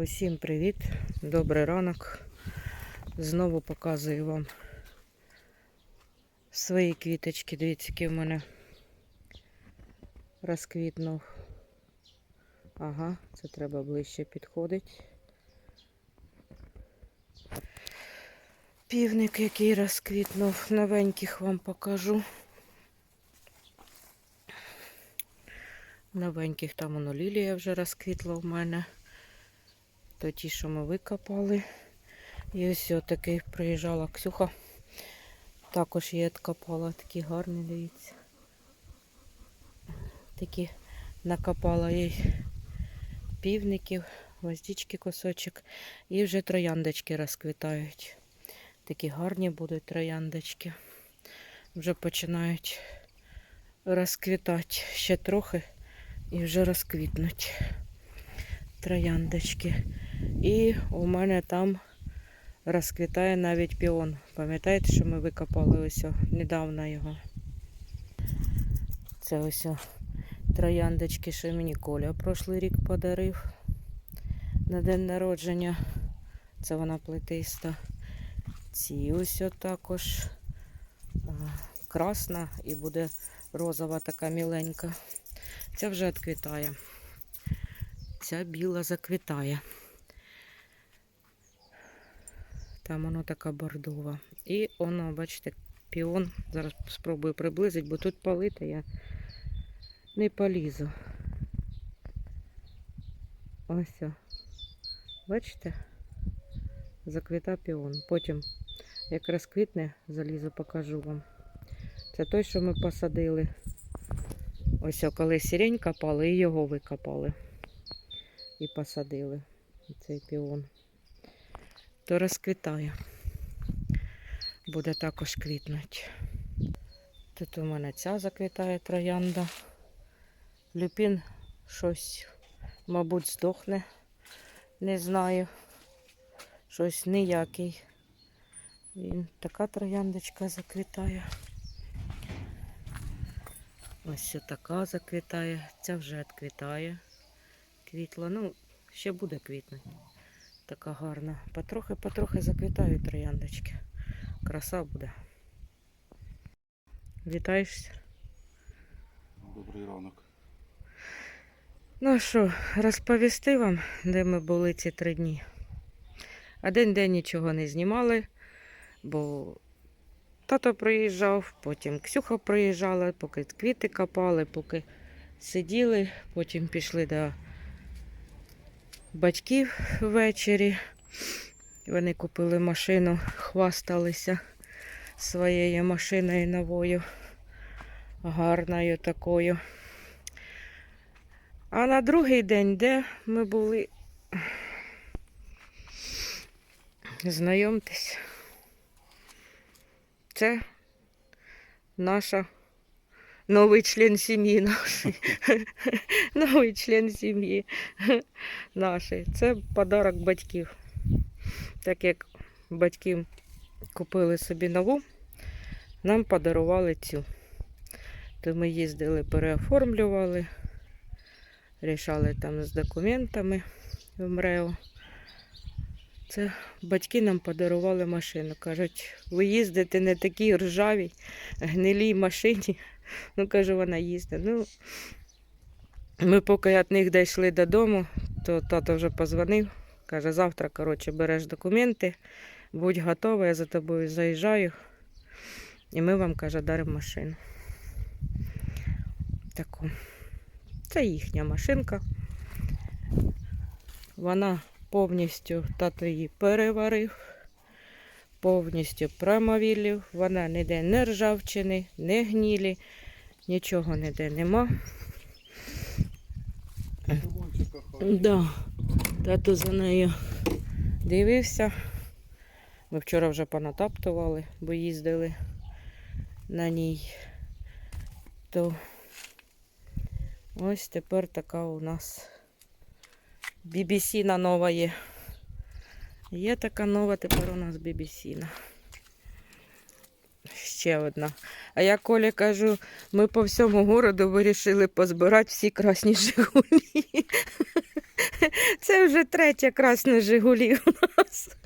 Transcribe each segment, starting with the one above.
Усім привіт, добрий ранок. Знову показую вам свої квіточки. Дивіться, які в мене розквітнув. Ага, це треба ближче підходить. Півник, який розквітнув, новеньких вам покажу. Новеньких там воно лілія вже розквітла в мене. То ті, що ми викопали. І ось такий приїжджала Ксюха. Також я відкопала такі гарні, дивіться. Такі накопала їй півників, гвоздички кусочок. І вже трояндочки розквітають. Такі гарні будуть трояндочки. Вже починають розквітати ще трохи і вже розквітнуть трояндочки. І у мене там розквітає навіть піон. Пам'ятаєте, що ми викопали ось недавно його? Це ось трояндочки, що мені Коля прошлий рік подарив на день народження. Це вона плетиста. Ці ось також красна і буде розова така міленька. Ця вже відквітає. Ця біла заквітає. Там воно така бордова. І воно, бачите, піон. Зараз спробую приблизити, бо тут палити я не полізу. Ось. Бачите? Заквіта піон. Потім, як розквітне, залізу, покажу вам. Це той, що ми посадили. Ось коли сирень копали і його викопали. І посадили цей піон. То розквітає. Буде також квітнути. Тут у мене ця заквітає троянда. Люпін щось, мабуть, здохне. Не знаю. Щось ніякий. Він така трояндочка заквітає. Ось така заквітає, ця вже відквітає. Квітла. Ну, ще буде квітнути. Така гарна. Потрохи-потрохи заквітають трояндочки. Краса буде. Вітаєшся? Добрий ранок. Ну що, розповісти вам, де ми були ці три дні. Один день нічого не знімали, бо тато приїжджав, потім Ксюха приїжджала, поки квіти копали, поки сиділи, потім пішли до батьків ввечері. Вони купили машину, хвасталися своєю машиною новою, гарною такою. А на другий день, де ми були, знайомтесь, це наша новий член сім'ї нашої. Новий член сім'ї нашої. Це подарок батьків. Так як батьки купили собі нову, нам подарували цю. То ми їздили, переоформлювали, рішали там з документами в МРЕО. Це батьки нам подарували машину. Кажуть, ви їздите не такій ржавій, гнилій машині. Ну, кажу, вона їздить. Ну, ми поки від них дійшли додому, то тато вже позвонив. Каже, завтра, коротше, береш документи, будь готова, я за тобою заїжджаю. І ми вам, каже, даримо машину. Таку. Це їхня машинка. Вона повністю тато її переварив, повністю промовілів. Вона ніде не ржавчини, не гнілі, нічого ніде нема. Да. Тато за нею дивився. Ми вчора вже понатаптували, бо їздили на ній. То ось тепер така у нас бібісіна нова є. Є така нова тепер у нас бібісіна. Ще одна. А я Колі кажу, ми по всьому городу вирішили позбирати всі красні Жигулі. Це вже третя красна Жигулі у нас.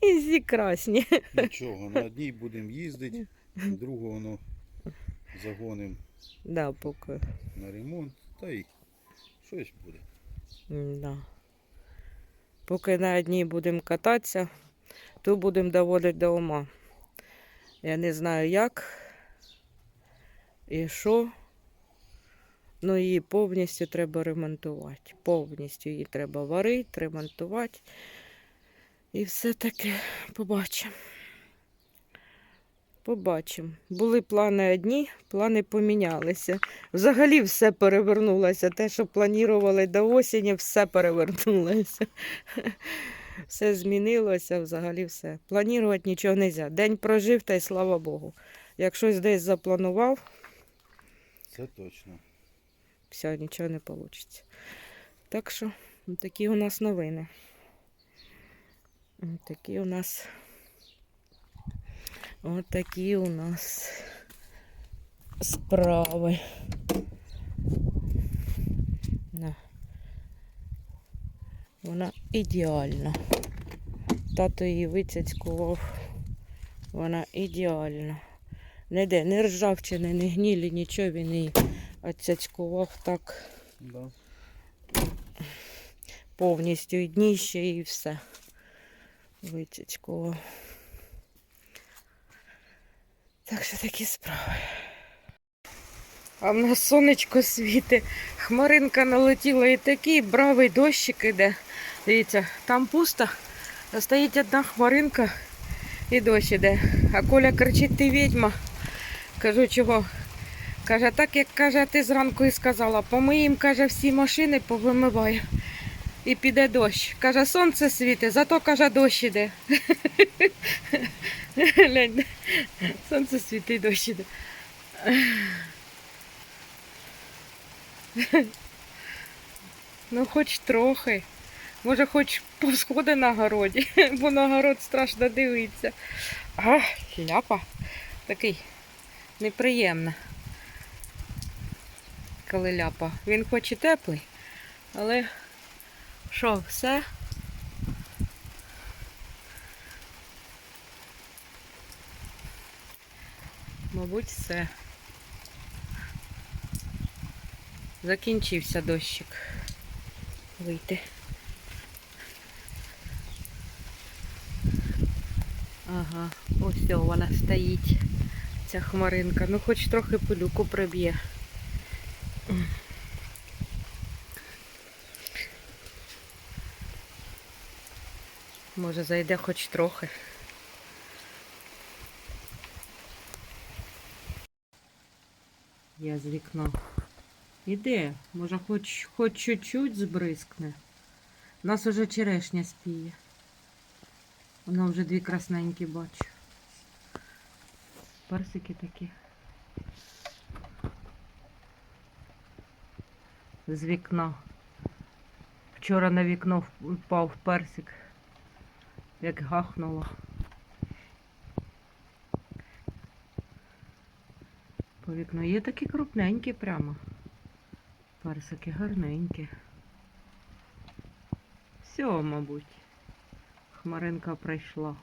І всі красні. Нічого, на одній будемо їздити, другу воно загонимо Да, поки. на ремонт, та й щось буде. Да. Поки на одній будемо кататися, то будемо доводити до ума. Я не знаю як і що. Ну її повністю треба ремонтувати. Повністю її треба варити, ремонтувати. І все таки побачимо. Побачимо. Були плани одні, плани помінялися. Взагалі все перевернулося. Те, що планували до осені, все перевернулося. Все змінилося, взагалі все. Планувати нічого не можна. День прожив, та й слава Богу. Як щось десь запланував, Це точно. все, нічого не вийде. Так що, такі у нас новини. Такі у нас. От такі у нас справи. На. Вона ідеальна. Тато її вицяцькував. Вона ідеальна. Ніде, не ржавчини, не гнілі, нічого він її оцяцькував так Да. повністю і дніще і все. Вицяцькував. Так що такі справи. А в нас сонечко світить, хмаринка налетіла і такий бравий дощик іде. Дивіться, там пусто, а стоїть одна хмаринка і дощ іде. А Коля кричить, ти відьма. Кажу, чого? Каже, так як каже, ти зранку і сказала, помиїм, каже, всі машини повимиваю. І піде дощ. Каже, сонце світить, зато каже, дощ іде. Сонце світить, дощ іде. Ну, хоч трохи. Може, хоч повсходи на городі, бо на город страшно дивитися. А, ляпа. Такий неприємно. Коли ляпа. Він хоч і теплий, але що, все? Мабуть, все. Закінчився дощик. Вийти. Ага, ось вона стоїть. Ця хмаринка. Ну хоч трохи пилюку приб'є. Може зайде хоч трохи. Я з вікна. Іде, може хоч хоч чуть-чуть збризкне. У нас уже черешня спіє. Вона вже дві красненькі бачу. Персики такі. З вікна. Вчора на вікно впав персик, як гахнуло. По вікну є такі крупненькі прямо. Персики гарненькі. Все, мабуть. Хмаринка прийшла.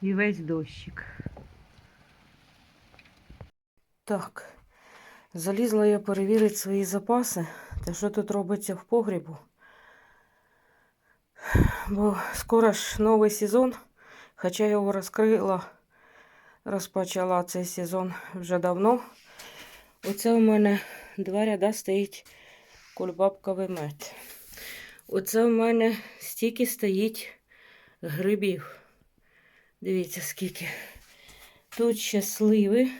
І весь дощик. Так. Залізла я перевірити свої запаси та що тут робиться в погрібу. Бо скоро ж новий сезон, хоча я його розкрила, розпочала цей сезон вже давно. Оце у мене два ряда стоїть кульбабковий мед. Оце у мене стільки стоїть грибів. Дивіться, скільки. Тут ще сливи,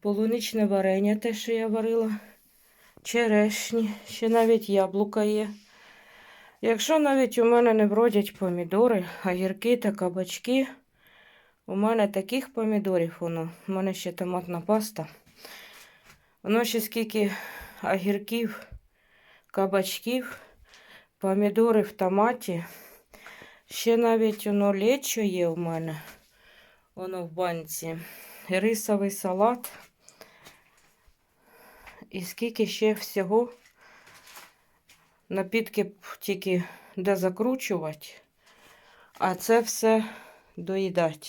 полуничне варення, те, що я варила, черешні, ще навіть яблука є. Якщо навіть у мене не бродять помідори, огірки та кабачки, у мене таких помідорів воно. У мене ще томатна паста. Воно ще скільки огірків, кабачків, помідори в томаті. Ще навіть воно лечо є у мене. Воно в банці. Рисовий салат. і скільки ще всього напітки тільки де закручувати, а це все доїдати.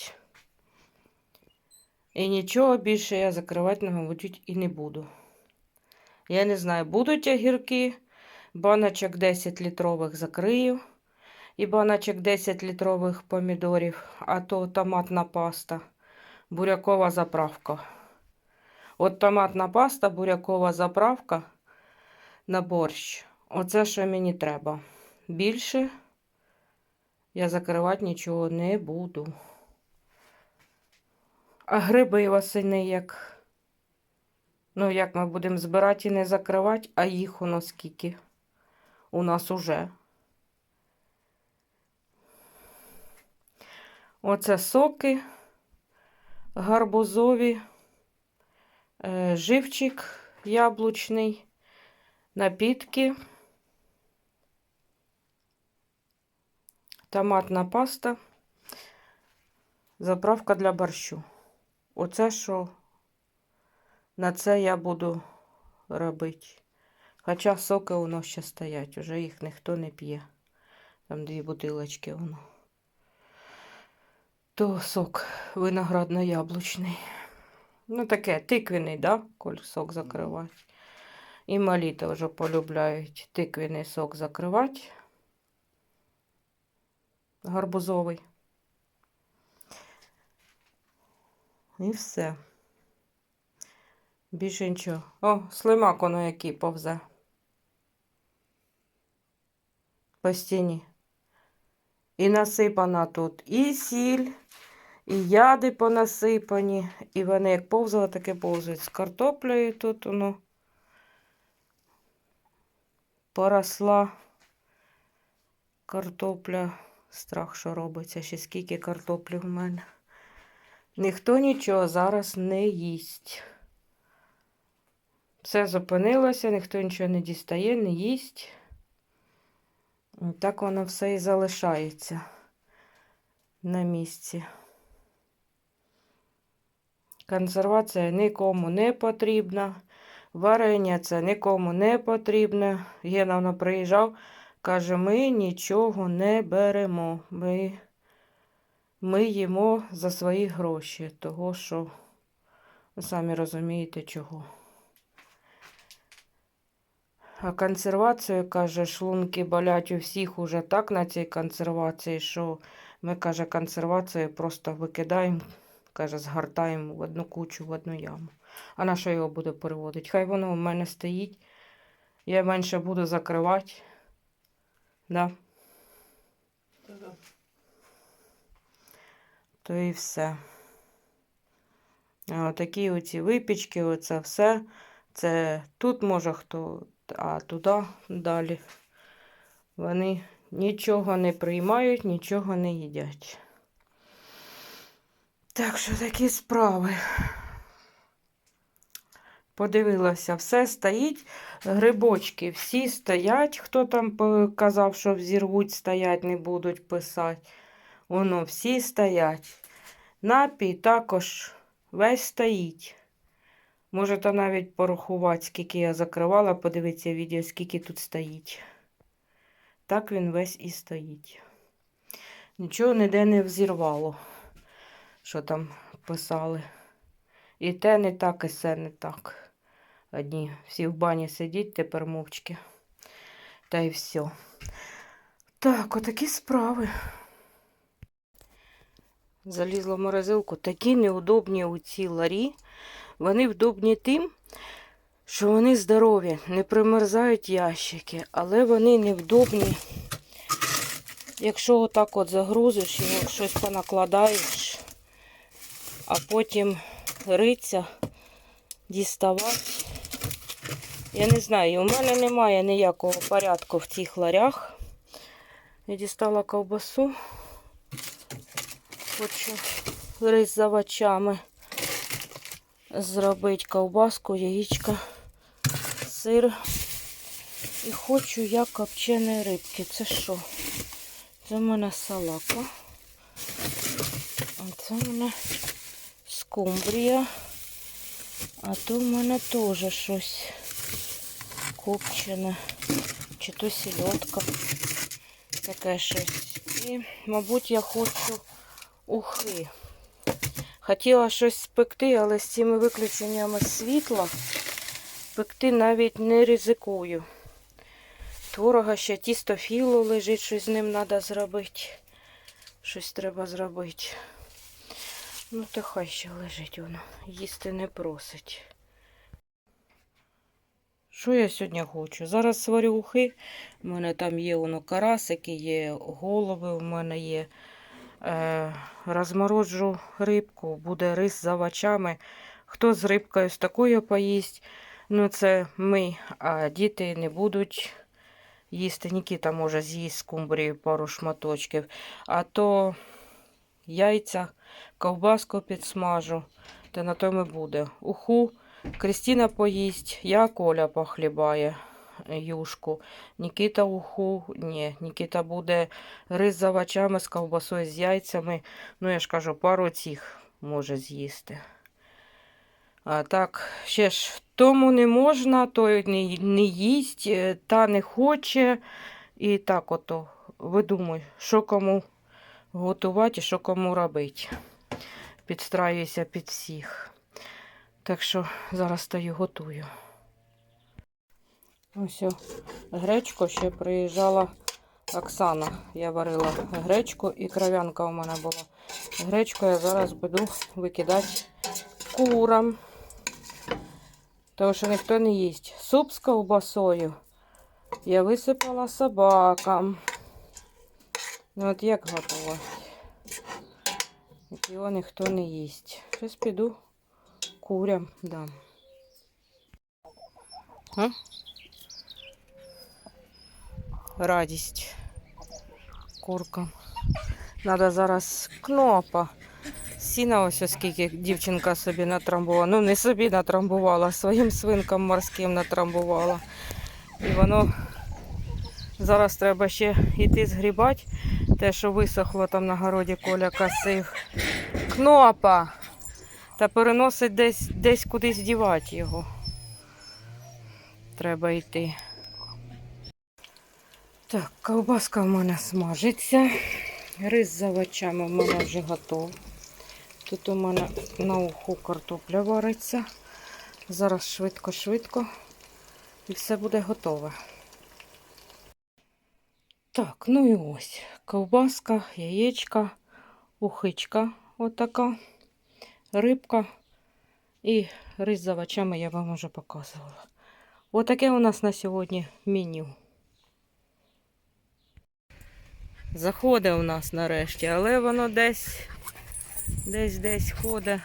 І нічого більше я закривати, мабуть, і не буду. Я не знаю, будуть огірки, баночок 10 літрових закрию і баночок 10 літрових помідорів, а то томатна паста, бурякова заправка. От томатна паста, бурякова заправка на борщ. Оце що мені треба. Більше я закривати нічого не буду. А гриби восени як. Ну, як ми будемо збирати і не закривати, а їх у нас скільки? У нас уже. Оце соки гарбузові, е, живчик яблучний, напітки, томатна паста, заправка для борщу. Оце що на це я буду робити. Хоча соки нас ще стоять, уже їх ніхто не п'є. Там дві бутилочки воно. То сок виноградно-яблучний. Ну, таке, тиквіний, да? Коль сок закривати. І малі теж полюбляють тиквіний сок закривати. Гарбузовий. І все. Більше нічого. О, слимак воно який повзе. По стіні. І насипана тут і сіль, і яди понасипані. І вони як повзали, так і повзають. З картоплею тут воно поросла картопля. Страх, що робиться. Ще скільки картоплі в мене. Ніхто нічого зараз не їсть. Все зупинилося, ніхто нічого не дістає, не їсть. І Так воно все і залишається на місці. Консервація нікому не потрібна. Варення це нікому не потрібне. Гена приїжджав, каже, ми нічого не беремо. Ми, ми їмо за свої гроші, того що ви самі розумієте чого. А консервацію, каже, шлунки болять у всіх уже так на цій консервації, що ми, каже, консервацію просто викидаємо, каже, згортаємо в одну кучу, в одну яму. А на що його буде переводити? Хай воно у мене стоїть. Я менше буду закривати. Да. То і все. А такі оці випічки, оце все. Це тут може хто, а туди далі. Вони нічого не приймають, нічого не їдять. Так що такі справи. Подивилася, все стоїть. Грибочки всі стоять. Хто там казав, що взірвуть, стоять, не будуть писати. Воно всі стоять. Напій також весь стоїть. Можете навіть порахувати, скільки я закривала, подивитися відео, скільки тут стоїть. Так він весь і стоїть. Нічого ніде не взірвало, що там писали. І те не так, і все не так. Одні всі в бані сидіть тепер мовчки. Та й все. Так, отакі справи. Залізла в морозилку. Такі неудобні у ці ларі. Вони вдобні тим, що вони здорові, не примерзають ящики, але вони невдобні. Якщо отак от загрузиш, його щось понакладаєш, а потім риться, діставати. Я не знаю, у мене немає ніякого порядку в цих ларях. Я дістала ковбасу. Хочу рис зробити ковбаску, яєчка, сир. І хочу я копченої рибки. Це що? Це в мене салака. А це в мене скумбрія. А то в мене теж щось копчене, чи то сільотка. Таке щось. І, мабуть, я хочу ухи. Хотіла щось спекти, але з цими виключеннями світла пекти навіть не ризикую. Творога ще тісто філо лежить, щось з ним треба зробити. Щось треба зробити. Ну, то хай ще лежить воно. Їсти не просить. Що я сьогодні хочу? Зараз сварю ухи. У мене там є воно карасики, є голови, у мене є. Е, розморожу рибку, буде рис з овочами. Хто з рибкою з такою поїсть? Ну, це ми, а діти не будуть їсти. Нікіта може з'їсть скумбрію пару шматочків. А то яйця, ковбаску підсмажу, та на тому буде. Уху Крістіна поїсть, я Коля похлібає юшку. Нікіта уху, ні, Нікіта буде рис з овочами, з ковбасою, з яйцями. Ну, я ж кажу, пару цих може з'їсти. А так, ще ж тому не можна, той не, не їсть, е, та не хоче. І так ото видумуй, що кому готувати що кому робити. Підстраюся під всіх. Так що зараз стою готую. Ось гречку ще приїжджала Оксана. Я варила гречку і кров'янка у мене була. Гречку я зараз буду викидати курам. Тому що ніхто не їсть. Суп з ковбасою я висипала собакам. Ну от як готувати? Його ніхто не їсть. Щось піду курям дам. А? Радість куркам. Надо зараз кнопа. Сіна ось оскільки дівчинка собі натрамбувала. Ну, не собі натрамбувала, своїм свинкам морським натрамбувала. І воно зараз треба ще йти згрібати. Те, що висохло там на городі Коля косив. Кнопа! Та переносить десь, десь кудись дівати його. Треба йти. Так, ковбаска в мене смажиться. Рис з овочами в мене вже готов. Тут у мене на уху картопля вариться. Зараз швидко-швидко і все буде готове. Так, ну і ось. Ковбаска, яєчка, ухичка отака, рибка і рис з овочами я вам вже показувала. Отаке у нас на сьогодні меню. Заходить у нас нарешті, але воно десь, десь, десь ходить.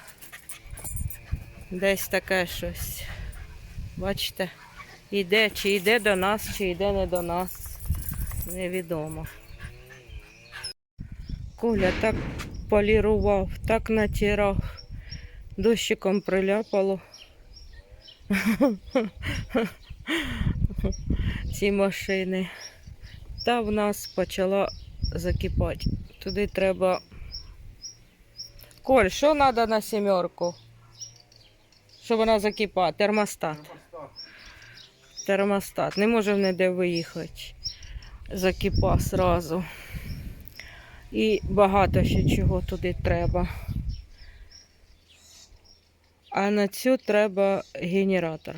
Десь таке щось. Бачите, іде, чи йде до нас, чи йде не до нас. Невідомо. Коля так полірував, так натирав, дощиком приляпало. Ці машини. Та в нас почала закипати. Туди треба. Коль, що треба на сімерку? Щоб вона закипала? Термостат. Термостат. Не може ніде виїхати. Закипа сразу. І багато ще чого туди треба. А на цю треба генератор.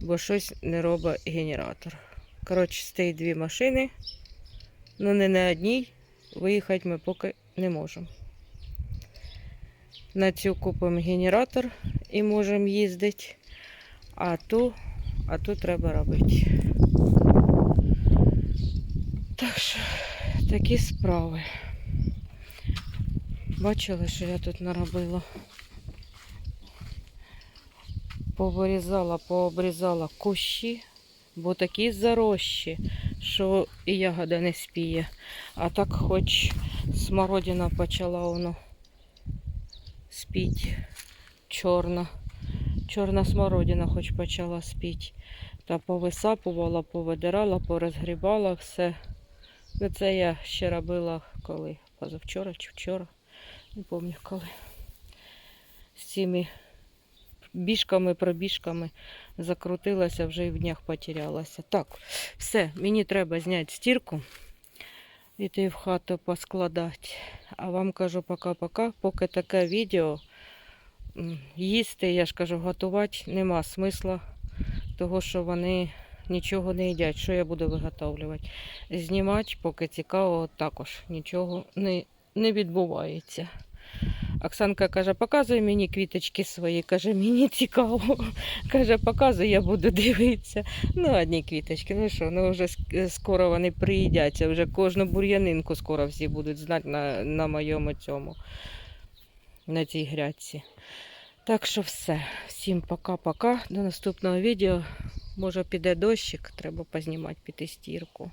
Бо щось не робить генератор. Коротше, стоїть дві машини. Ну не на одній. Виїхати ми поки не можемо. На цю купимо генератор і можемо їздити. А ту, а ту треба робити. Так що такі справи. Бачили, що я тут наробила. Повирізала, пообрізала кущі, бо такі зарощі, що і ягода не спіє. А так хоч смородина почала воно спіть. Чорна. Чорна смородина хоч почала спіть. Та повисапувала, повидирала, порозгрібала все. Ну, це я ще робила коли? Позавчора чи вчора. Не пам'ятаю коли. З цими Біжками, пробіжками закрутилася, вже і в днях потерялася. Так, все, мені треба зняти стірку, іти в хату поскладати. А вам кажу пока-пока, поки таке відео. Їсти, я ж кажу, готувати нема смисла, того що вони нічого не їдять. Що я буду виготовлювати? Знімати, поки цікаво, також нічого не, не відбувається. Оксанка каже, показуй мені квіточки свої. Каже, мені цікаво. Каже, показуй, я буду дивитися. Ну, одні квіточки. Ну що, ну вже скоро вони приїдяться. Вже кожну бур'янинку скоро всі будуть знати на, на моєму цьому, на цій грядці. Так що все. Всім пока-пока. До наступного відео. Може піде дощик, треба познімати піти стірку.